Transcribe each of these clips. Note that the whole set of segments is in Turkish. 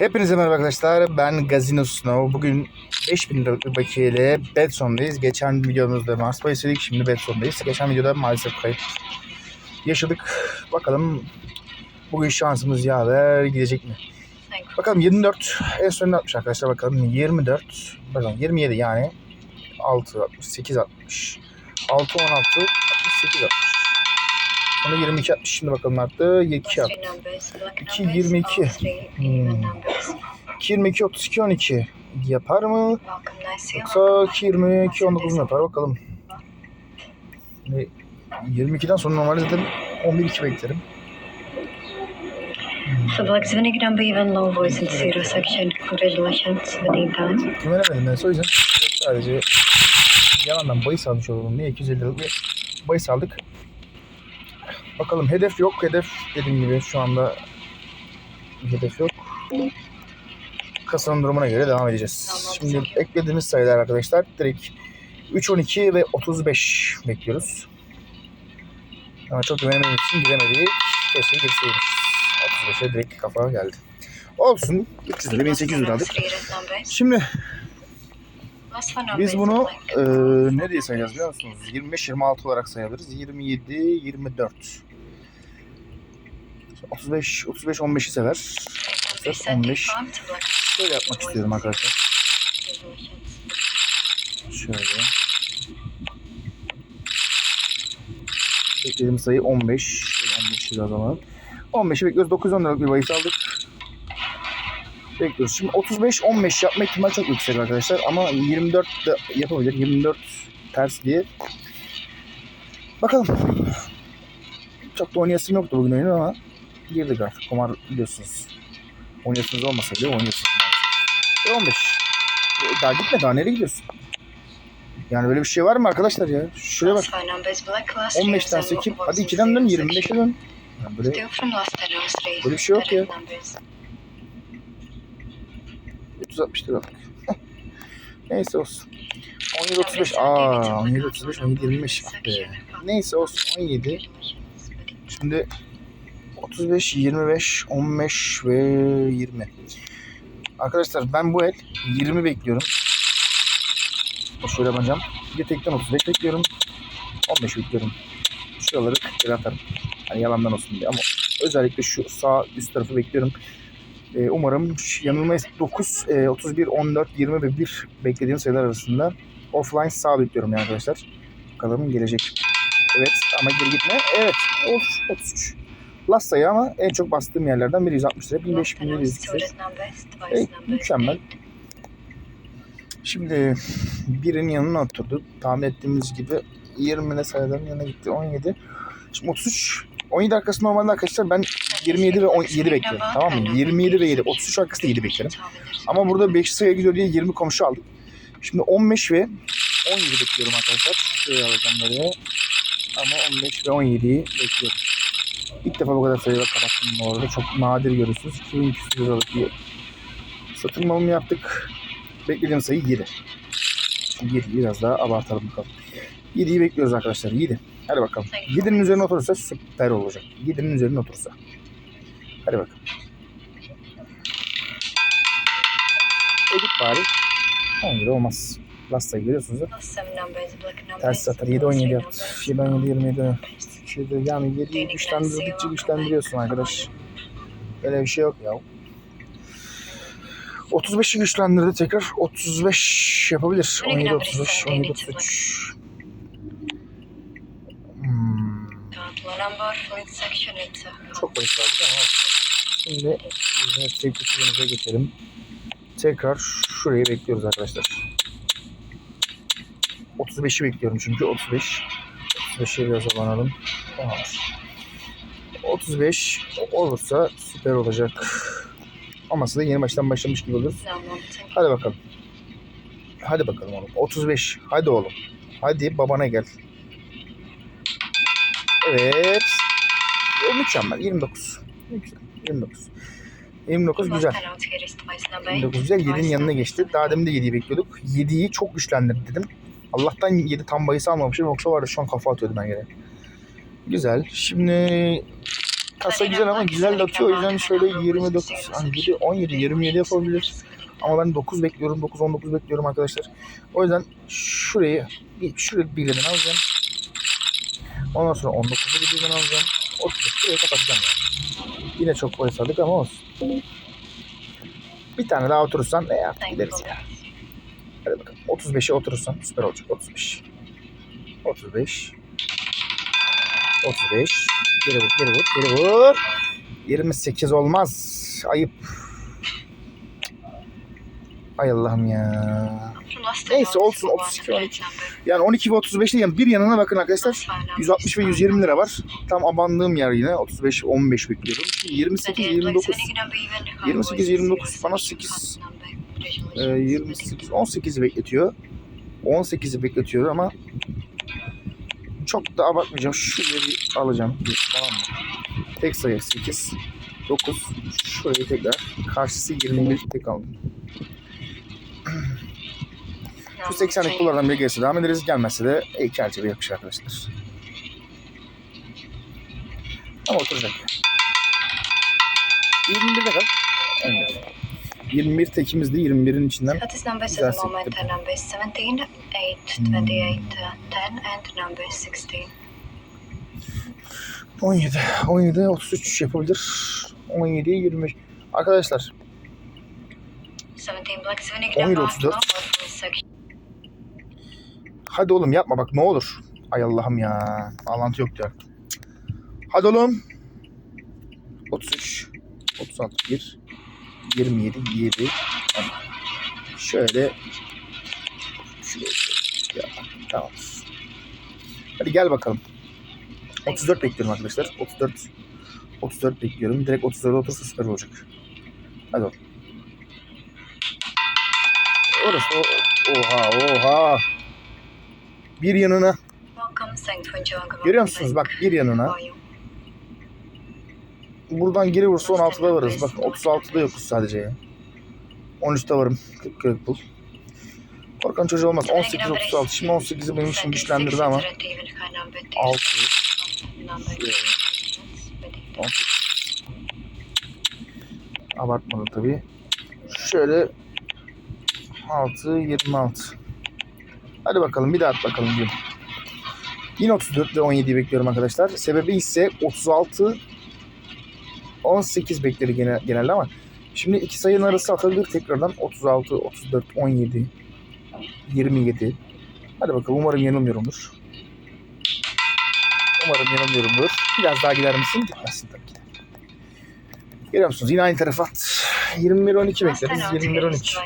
Hepinize merhaba arkadaşlar. Ben Gazino Snow. Bugün 5000 liralık bir bakiyeyle Bedson'dayız. Geçen videomuzda Mars Bay istedik. Şimdi Bedson'dayız. Geçen videoda maalesef kayıp yaşadık. Bakalım bugün şansımız yaver gidecek mi? Bakalım 24 en son ne yapmış arkadaşlar bakalım 24 pardon 27 yani 6 60 8 60 6 16 68 60 Sonra 22 60 şimdi bakalım yaptı 2 yaptı 2, 22. Hmm. 22 32 12 yapar mı? Yoksa 2 22 19 mu yapar bakalım. Şimdi 22'den sonra normalde zaten 11 2 beklerim. Subluxivity number even low voice in zero section. Congratulations, time. Güvenemedim ben. O yüzden sadece yalandan bahis almış olalım diye 250 liralık bir bahis aldık. Bakalım hedef yok. Hedef dediğim gibi şu anda hedef yok. Kasanın durumuna göre devam edeceğiz. Şimdi eklediğimiz sayılar arkadaşlar direkt 3, 12 ve 35 bekliyoruz. Ama çok güvenemediğim için giremedik. Keşke girseymiş. 35'e direkt kafa geldi. Olsun. 300 lira, 1800 lira aldık. Şimdi biz bunu e, ne diye sayacağız biliyor musunuz? 25-26 olarak sayabiliriz. 27, 24. 35, 35, 15'i sever. 15. Şöyle yapmak istiyorum arkadaşlar. Şöyle. Beklediğim sayı 15. 15 biraz alalım. 15'i bekliyoruz. 910 liralık bir bahis aldık. Bekliyoruz. Şimdi 35-15 yapma ihtimali çok yüksek arkadaşlar. Ama 24 de yapabilir. 24 ters diye. Bakalım. Çok da oynayasım yoktu bugün oyunu ama girdik artık. Kumar biliyorsunuz. Oynayasınız olmasa bile oynuyorsunuz. E 15. E, daha gitme daha nereye gidiyorsun? Yani böyle bir şey var mı arkadaşlar ya? Şuraya bak. 15'ten 8. Hadi 2'den dön 25'e dön. Yani böyle Böyle bir şey yok ya. 360 lira. Neyse olsun. 17 35. Aa 17 35 17 25. Ah be. Neyse olsun 17. Şimdi 35 25 15 ve 20. Arkadaşlar ben bu el 20 bekliyorum. Şöyle yapacağım. Bir tekten 35 bekliyorum. 15 bekliyorum. Şuraları 40 lira atarım. Hani yalandan olsun diye ama özellikle şu sağ üst tarafı bekliyorum. Ee, umarım yanılmayız 9, e, 31, 14, 20 ve 1 beklediğim sayılar arasında offline sağ bekliyorum yani arkadaşlar. Bakalım gelecek. Evet ama geri gitme. Evet. Of 33. Last sayı ama en çok bastığım yerlerden biri 160 lira. 1500 1700 küsür. Evet, mükemmel. Şimdi birinin yanına oturdu. Tahmin ettiğimiz gibi 20'ne sayıların yanına gitti. 17. Şimdi 33. 17 arkası normalde arkadaşlar ben 27 ve 17 bekliyorum. Tamam mı? 27 ve 7. 33 arkası da 7 beklerim. Ama burada 5 sayı gidiyor diye 20 komşu aldık. Şimdi 15 ve 17 bekliyorum arkadaşlar. Şöyle alacağım böyle. Ama 15 ve 17'yi bekliyorum. İlk defa bu kadar sayılar kapattım bu arada. Çok nadir görürsünüz. 2200 liralık bir satın alımı yaptık. Beklediğim sayı 7. Şimdi 7'yi biraz daha abartalım bakalım. 7'yi bekliyoruz arkadaşlar. 7. Hadi bakalım. 7'nin üzerine oturursa süper olacak. 7'nin üzerine oturursa. Hadi bakalım. Edit bari. 17 olmaz. Last sayı görüyorsunuz. Ters satar. 7 17 yaptı. 7 17 27. Şeyde yani 7'yi güçlendirdikçe güçlendiriyorsun arkadaş. Öyle bir şey yok ya. 35'i güçlendirdi tekrar. 35 yapabilir. 17 35 17 33. Hmm. Çok basit aldık ama şimdi de tekrar geçelim. Tekrar şurayı bekliyoruz arkadaşlar. 35'i bekliyorum çünkü 35. 35'i biraz abanalım. Tamamdır. 35 olursa süper olacak. Olmazsa da yeni baştan başlamış gibi oluruz. Hadi bakalım. Hadi bakalım oğlum. 35. Hadi oğlum. Hadi babana gel. Evet. O mükemmel. 29. Güzel. 29. 29 güzel. 29 güzel. 7'nin yanına geçti. Daha demin de 7'yi bekliyorduk. 7'yi çok güçlendirdi dedim. Allah'tan 7 tam bayısı almamışım. Yoksa var ya şu an kafa atıyordum ben yere. Güzel. Şimdi kasa güzel ama güzel de atıyor. O yüzden şöyle 29, hani 7, 17, 27 yapabilir. Ama ben 9 bekliyorum. 9, 19 bekliyorum arkadaşlar. O yüzden şurayı bir, şurayı alacağım. Ondan sonra 19'u bir birden alacağım. 30'u şurayı kapatacağım yani. Yine çok boy ama olsun. Bir tane daha oturursan ne artık gideriz ya. Bakalım. 35'e oturursan süper olacak. 35. 35. 35. Geri vur, geri vur, geri vur. 28 olmaz. Ayıp. Ay Allah'ım ya. Neyse, olsun, 32, 12. Yani 12 ve 35'te yani bir yanına bakın arkadaşlar. 160 ve 120 lira var. Tam abandığım yer yine. 35, 15 bekliyorum. Şimdi 28, 29. 28, 29 bana 8, e, 28, 18'i bekletiyor. 18'i bekletiyor ama çok da abartmayacağım. Şuraya bir alacağım. Tamam mı? Tek sayı 8, 9. Şurayı tekrar. Karşısı 21 tek aldım. Şu 80'lik kullardan biri gelirse devam ederiz. Gelmezse de iki çerçeve yapışır arkadaşlar. Ama oturacak ya. 21'de kal. Evet. 21 tekimizdi. 21'in içinden Cut is numbers Güzel the moment numbers 17, 8, 28, uh, 10 and number 16. 17, 17, 33 yapabilir. 17, 25. Arkadaşlar 17 black, 7 17, gram 34. section. hadi oğlum yapma bak ne olur. Ay Allah'ım ya. Bağlantı yok ya. Hadi oğlum. 33, 36, 1, 27, 7. Şöyle. Şuraya. Ya, tamam. Hadi gel bakalım. 34 bekliyorum arkadaşlar. 34. 34 bekliyorum. Direkt 34'e otursa süper olacak. Hadi oğlum. Orası o. Oha oha. Bir yanına. Görüyor musunuz? Bak bir yanına. Buradan geri vursa 16'da varız. Bakın 36'da yokuz sadece ya. 13'te varım. 40 40 bul. Korkan çocuğu olmaz. 18 36. Şimdi 18'i benim için güçlendirdi ama 6 abartmadım tabii. Şöyle 6 26. Hadi bakalım bir daha at bakalım diyorum. Yine 34 ve 17'yi bekliyorum arkadaşlar. Sebebi ise 36 18 bekleri genel, genelde ama şimdi iki sayının arası atabilir tekrardan 36, 34, 17, 27. Hadi bakalım umarım yanılmıyorumdur. Umarım yanılmıyorumdur. Biraz daha gider misin? Gitmezsin tabii ki de. Görüyor musunuz? Yine aynı tarafa at. 21 12 bekleriz. 21 12.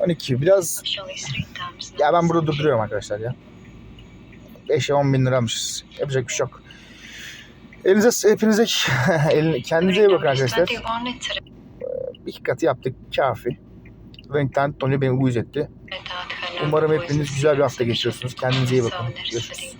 12 biraz ya ben burada durduruyorum arkadaşlar ya. 5'e 10 bin liramışız. Yapacak bir şey yok. Elinize, hepinize kendinize iyi bakın arkadaşlar. İki katı yaptık. Kafi. Renkten Tony beni uyuz etti. Umarım hepiniz güzel bir hafta geçiriyorsunuz. Kendinize iyi bakın. Görüşürüz.